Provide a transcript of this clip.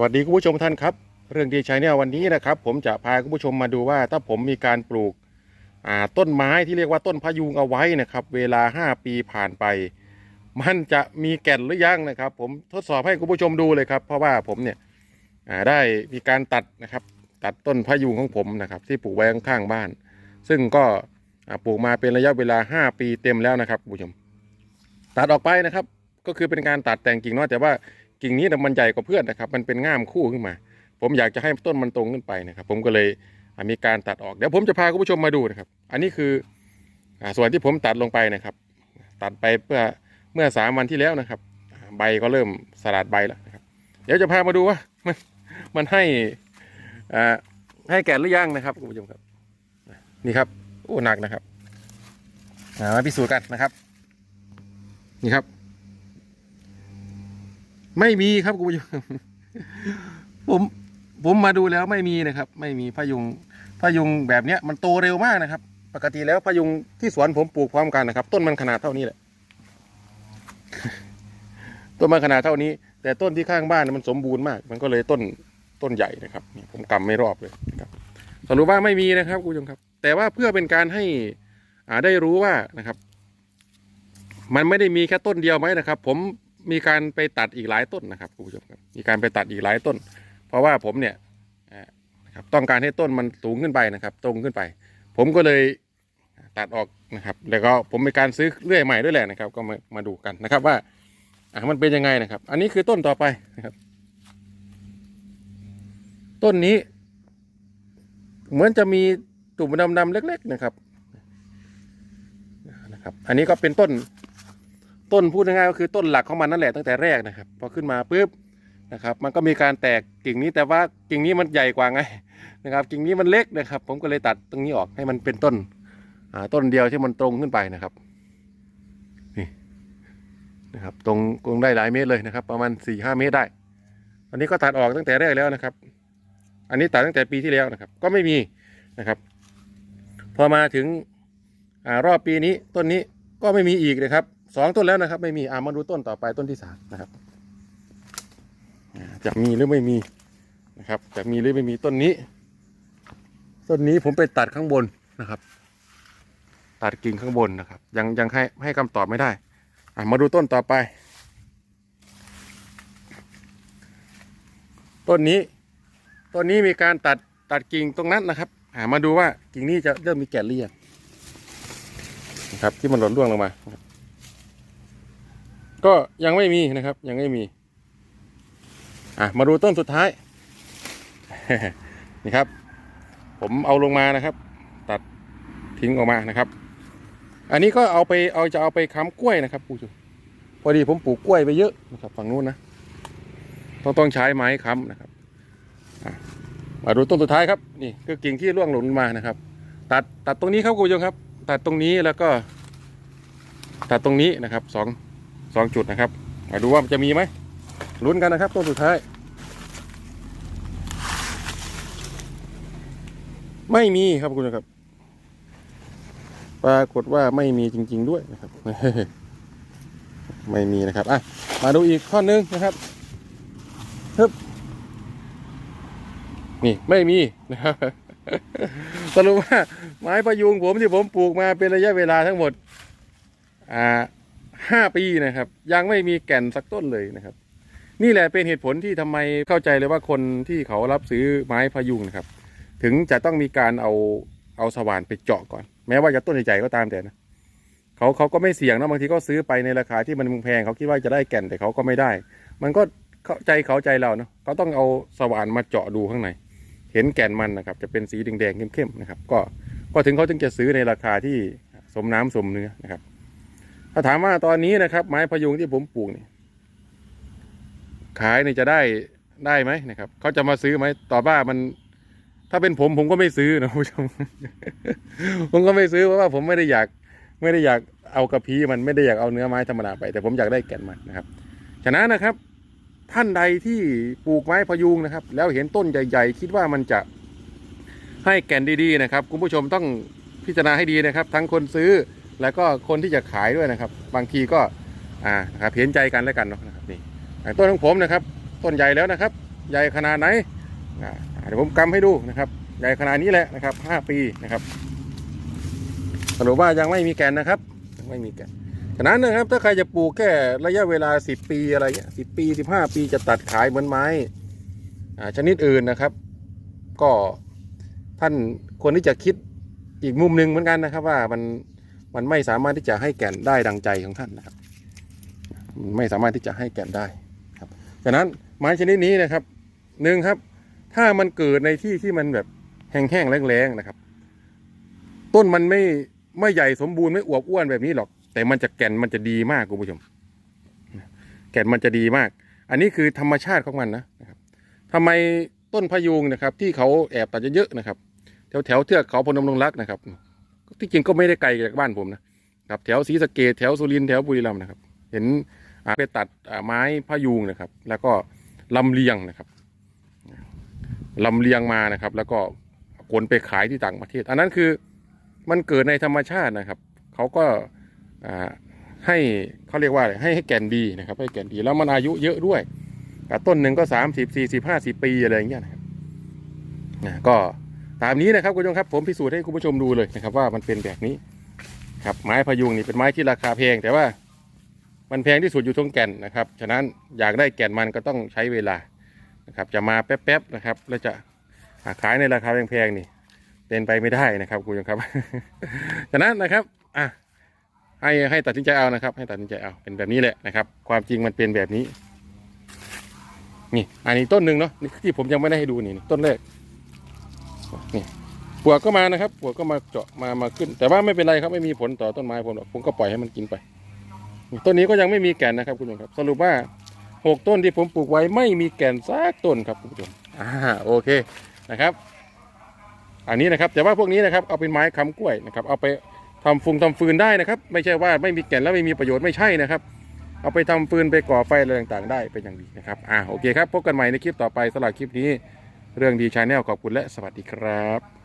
สวัสดีคุณผู้ชมท่านครับ เรื่องดีชัยเนี่ยวันนี้นะครับ ผมจะพาคุณผู้ชมมาดูว่า ถ้าผมมีการปลูกต้นไม้ที่เรียกว่าต้นพยุงเอาไว้นะครับ เวลา 5 ปีผ่านไป มันจะมีแก่นหรือยังนะครับ ผมทดสอบให้คุณผู้ชมดูเลยครับ เพราะว่าผมเนี่ยได้มีการตัดนะครับ ตัดต้นพยุงของผมนะครับ ที่ปลูกไว้ข้างๆบ้าน ซึ่งก็ปลูกมาเป็นระยะเวลา 5 ปีเต็มแล้วนะครับคุณผู้ชม ตัดออกไปนะครับ ก็คือเป็นการตัดแต่งกิ่งเนาะแต่ว่า กิ่งนี้นะมันใหญ่กว่าเพื่อนนะครับ มันเป็นง่ามคู่ขึ้นมา ผมอยากจะให้ต้นมันตรงขึ้นไปนะครับ ผมก็เลยมีการตัดออก เดี๋ยวผมจะพาคุณผู้ชมมาดูนะครับ อันนี้คือส่วนที่ผมตัดลงไปนะครับ ตัดไปเพื่อเมื่อสามวันที่แล้วนะครับ ใบก็เริ่มสลัดใบแล้วนะครับ เดี๋ยวจะพามาดูว่ามันมันให้ให้แก่หรือยังนะครับคุณผู้ชมครับ นี่ครับโอ้หนักนะครับมาพิสูจน์กันนะครับ นี่ครับ ไม่มีครับคุณผู้ชมผมผมมาดูแล้วไม่มีนะครับ ไม่มีพยุงพยุงแบบเนี้ยมันโตเร็วมากนะครับ ปกติแล้วพยุงที่สวนผมปลูกพร้อมกันนะครับ ต้นมันขนาดเท่านี้แหละต้นมันขนาดเท่านี้ แต่ต้นที่ข้างบ้านมันสมบูรณ์มาก มันก็เลยต้นต้นใหญ่นะครับผมกำไม่รอบเลยครับสรุปว่าไม่มีนะครับคุณผู้ชมครับ แต่ว่าเพื่อเป็นการให้อ่าได้รู้ว่านะครับ มันไม่ได้มีแค่ต้นเดียวไหมนะครับ ผม มีการไปตัดอีกหลายต้นนะครับคุณผู้ชมครับมีการไปตัดอีกหลายต้น เพราะว่าผมเนี่ยนะครับต้องการให้ต้นมันสูงขึ้นไปนะครับ ตรงขึ้นไป ผมก็เลยตัดออกนะครับ แล้วก็ผมมีการซื้อเลื่อยใหม่ด้วยแหละนะครับ ก็มามาดูกันนะครับว่าอ่ามันเป็นยังไงนะครับ อันนี้คือต้นต่อไปนะครับ ต้นนี้ เหมือนจะมีตุ่มดำๆเล็ก ๆนะครับนะครับ อันนี้ก็เป็นต้น ต้นพูดง่ายๆก็คือต้นหลักของมันนั่นแหละตั้งแต่แรกนะครับ พอขึ้นมาปุ๊บนะครับ มันก็มีการแตกกิ่งนี้แต่ว่ากิ่งนี้มันใหญ่กว่าไงนะครับ กิ่งนี้มันเล็กนะครับ ผมก็เลยตัดตรงนี้ออกให้มันเป็นต้นต้นเดียวที่มันตรงขึ้นไปนะครับนี่นะครับ ตรงตรงได้หลายเมตรเลยนะครับ ประมาณสี่ห้าเมตรได้ อันนี้ก็ตัดออกตั้งแต่แรกแล้วนะครับ อันนี้ตัดตั้งแต่ปีที่แล้วนะครับ ก็ไม่มีนะครับ พอมาถึงอรอบปีนี้ต้นนี้ก็ไม่มีอีกนะครับ สองต้นแล้วนะครับ ไม่มีอ่ามาดูต้นต่อไปต้นที่สามนะครับอ่าจะมีหรือไม่มีนะครับจะมีหรือไม่มีต้นนี้ ต้นนี้ผมไปตัดข้างบนนะครับ ตัดกิ่งข้างบนนะครับ ยังยังให้ให้คำตอบไม่ได้อ่ามาดูต้นต่อไป ต้นนี้ต้นนี้มีการตัดตัดกิ่งตรงนั้นนะครับอ่ามาดูว่ากิ่งนี้จะเริ่มมีแก่นหรือยังนะครับ ที่มันหล่นร่วงลงมา ก็ยังไม่มีนะครับ ยังไม่มี อะมาดูต้นสุดท้าย นี่ครับ ผมเอาลงมานะครับ ตัดทิ้งออกมานะครับ อันนี้ก็เอาไปเอาจะเอาไปค้ำกล้วยนะครับผู้ชมพอดีผมปลูกกล้วยไปเยอะนะครับฝั่งนู้นนะต้องต้องใช้ไม้ค้ำนะครับมาดูต้นสุดท้ายครับนี่คือกิ่งที่ร่วงหล่นมานะครับ ตัดตัดตรงนี้ครับคุณผู้ชมครับ ตัดตรงนี้แล้วก็ ตัดตรงนี้นะครับสอง สองจุดนะครับมาดูว่ามันจะมีไหมลุ้นกันนะครับต้นสุดท้าย ไม่มีครับคุณผู้ชมครับ ปรากฏว่าไม่มีจริง ๆด้วยนะครับ ไม่มีนะครับอะมาดูอีกข้อนึงนะครับฮึบนี่ไม่มีนะครับสรุปว่าไม้พะยุงผมที่ผมปลูกมาเป็นระยะเวลาทั้งหมดอ่า ห้าปีนะครับ ยังไม่มีแก่นสักต้นเลยนะครับ นี่แหละเป็นเหตุผลที่ทำไมเข้าใจเลยว่าคนที่เขารับซื้อไม้พยุงนะครับ ถึงจะต้องมีการเอาเอาสว่านไปเจาะก่อน แม้ว่าจะต้นใหญ่ๆก็ตามแต่นะเขาเขาก็ไม่เสี่ยงนะบางทีก็ซื้อไปในราคาที่มันแพงเขาคิดว่าจะได้แก่นแต่เขาก็ไม่ได้ มันก็เข้าใจเขาใจเราเนาะเขาต้องเอาสว่านมาเจาะดูข้างในเห็นแก่นมันนะครับ จะเป็นสีแดงๆเข้มๆนะครับ ก็ก็ถึงเขาถึงจะซื้อในราคาที่สมน้ำสมเนื้อนะครับ ถ้าถามว่าตอนนี้นะครับ ไม้พยุงที่ผมปลูกนี่ขายนี่จะได้ได้ไหมนะครับเขาจะมาซื้อไหมต่อบว่ามัน ถ้าเป็นผมผมก็ไม่ซื้อนะผู้ชมผมก็ไม่ซื้อเพราะว่าผมไม่ได้อยากไม่ได้อยากเอากระพี้มันไม่ได้อยากเอาเนื้อไม้ธรรมดาไป แต่ผมอยากได้แก่นมันนะครับ ฉะนั้นนะครับ ท่านใดที่ปลูกไม้พยุงนะครับ แล้วเห็นต้นใหญ่ ๆ คิดว่ามันจะให้แก่นดีๆนะครับ คุณผู้ชมต้องพิจารณาให้ดีนะครับ ทั้งคนซื้อ แล้วก็คนที่จะขายด้วยนะครับ บางทีก็อ่าครับเห็นใจกันแล้วกันเนาะนะครับนี่ต้นของผมนะครับ ต้นใหญ่แล้วนะครับ ใหญ่ขนาดไหนอ่าเดี๋ยวผมกำให้ดูนะครับ ใหญ่ขนาดนี้แหละนะครับห้าปีนะครับสรุปว่ายังไม่มีแก่นนะครับยังไม่มีแก่นฉะนั้นนะครับถ้าใครจะปลูกแค่ระยะเวลา 10 ปีอะไรเงี้ยสิปี 15 ปีจะตัดขายเหมือนไม้อ่าชนิดอื่นนะครับ ก็ท่านควรที่จะคิดอีกมุมหนึ่งเหมือนกันนะครับ ว่ามัน มันไม่สามารถที่จะให้แก่นได้ดังใจของท่านนะครับ ไม่สามารถที่จะให้แก่นได้ครับฉะนั้นไม้ชนิดนี้นะครับหนึ่งครับ ถ้ามันเกิดในที่ที่มันแบบแห้งๆแล้งๆนะครับ ต้นมันไม่ไม่ใหญ่สมบูรณ์ไม่อวบอ้วนแบบนี้หรอก แต่มันจะแก่นมันจะดีมากคุณผู้ชม แก่นมันจะดีมาก อันนี้คือธรรมชาติของมันนะครับทำไมต้นพะยุงนะครับ ที่เขาแอบตัดเยอะๆนะครับ แถวแถวเทือกเขาพนมดงรักนะครับ ที่จริงก็ไม่ได้ไกลจากบ้านผมนะครับแถวศรีสะเกดแถวสุรินทร์แถวบุรีรัมย์นะครับ เห็นไปตัดไม้พะยุงนะครับ แล้วก็ลำเลียงนะครับลำเลียงมานะครับ แล้วก็ขนไปขายที่ต่างประเทศ อันนั้นคือมันเกิดในธรรมชาตินะครับเขาก็ให้เขาเรียกว่าให้ให้แก่นดีนะครับ ให้แก่นดีแล้วมันอายุเยอะด้วยต้นหนึ่งก็สามสิบสี่สิบห้าสิบปีอะไรอย่างเงี้ยนะครับก็ ตามนี้นะครับคุณผู้ชมครับ ผมพิสูจน์ให้คุณผู้ชมดูเลยนะครับ ว่ามันเป็นแบบนี้ ครับไม้พะยุงนี่เป็นไม้ที่ราคาแพงแต่ว่า มันแพงที่สุดอยู่ตรงแก่นนะครับฉะนั้นอยากได้แก่นมันก็ต้องใช้เวลานะครับ จะมาแป๊บๆนะครับ แล้วจะหาขายในราคาแพงๆนี่เป็นไปไม่ได้นะครับคุณผู้ชมครับ ฉะนั้นนะครับอะให้ให้ตัดสินใจเอานะครับ ให้ตัดสินใจเอาเป็นแบบนี้แหละนะครับ ความจริงมันเป็นแบบนี้ นี่ อันนี้ต้นหนึ่งเนาะนี่ที่ผมยังไม่ได้ให้ดูนี่นี่ต้นแรก นี่ปวกก็มานะครับปวกก็มาเจาะมามาขึ้น แต่ว่าไม่เป็นไรครับไม่มีผลต่อต้นไม้ผมหรอกผมก็ปล่อยให้มันกินไปต้นนี้ก็ยังไม่มีแก่นนะครับคุณผู้ชมครับ สรุปว่าหกต้นที่ผมปลูกไว้ไม่มีแก่นสักต้นครับคุณผู้ชมอ่าโอเคนะครับ อันนี้นะครับแต่ว่าพวกนี้นะครับเอาเป็นไม้ค้ำกล้วยนะครับ เอาไปทำฟุงทำฟืนได้นะครับ ไม่ใช่ว่าไม่มีแก่นแล้วไม่มีประโยชน์ไม่ใช่นะครับ เอาไปทำฟืนไปก่อไฟอะไรต่างๆ ได้เป็นอย่างดีนะครับอ่าโอเคครับพบกันใหม่ในคลิปต่อไปสำหรับคลิปนี้ เรื่องดีชาแนลขอบคุณและสวัสดีครับ